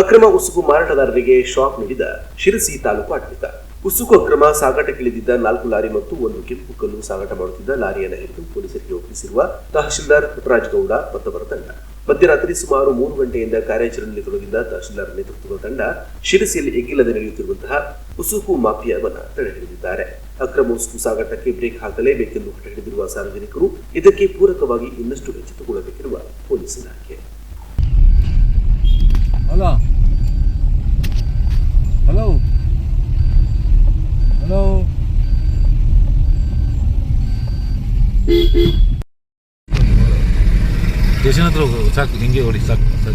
ಅಕ್ರಮ ಉಸುಕು ಮಾರಾಟಗಾರರಿಗೆ ಶಾಕ್ ನೀಡಿದ ಶಿರಸಿ ತಾಲೂಕು ಆಡಳಿತ. ಉಸುಕು ಅಕ್ರಮ ಸಾಗಾಟಕ್ಕಿಳಿದಿದ್ದ ನಾಲ್ಕು ಲಾರಿ ಮತ್ತು ಒಂದು ಕೆಂಪು ಕಲ್ಲು ಸಾಗಾಟ ಮಾಡುತ್ತಿದ್ದ ಲಾರಿಯನ್ನು ಹಿಡಿದು ಪೊಲೀಸರಿಗೆ ಒಪ್ಪಿಸಿರುವ ತಹಶೀಲ್ದಾರ್ ಪುಟ್ಟರಾಜ್ ಗೌಡ ಮತ್ತವರ ತಂಡ. ಮಧ್ಯರಾತ್ರಿ ಸುಮಾರು ಮೂರು ಗಂಟೆಯಿಂದ ಕಾರ್ಯಾಚರಣೆಯಲ್ಲಿ ತೊಡಗಿದ್ದ ತಹಶೀಲ್ದಾರ್ ನೇತೃತ್ವದ ತಂಡ ಶಿರಸಿಯಲ್ಲಿ ಎಗ್ಗಿಲ್ಲದೆ ನಡೆಯುತ್ತಿರುವಂತಹ ಉಸುಕು ಮಾಫಿಯಾವನ್ನ ತಡೆ ಹಿಡಿದಿದ್ದಾರೆ ಅಕ್ರಮ ಉಸುಕು ಸಾಗಾಟಕ್ಕೆ ಬ್ರೇಕ್ ಹಾಕಲೇಬೇಕೆಂದು ಹಠ ಹಿಡಿದಿರುವ ಸಾರ್ವಜನಿಕರು ಇದಕ್ಕೆ ಪೂರಕವಾಗಿ ಇನ್ನಷ್ಟು ಎಚ್ಚೆತ್ತುಕೊಳ್ಳಬೇಕಿರುವ ಪೊಲೀಸ್ ಇಲಾಖೆ. Hello. Hello. Hello. 대신하도록 자꾸 연결이 싹. 싹.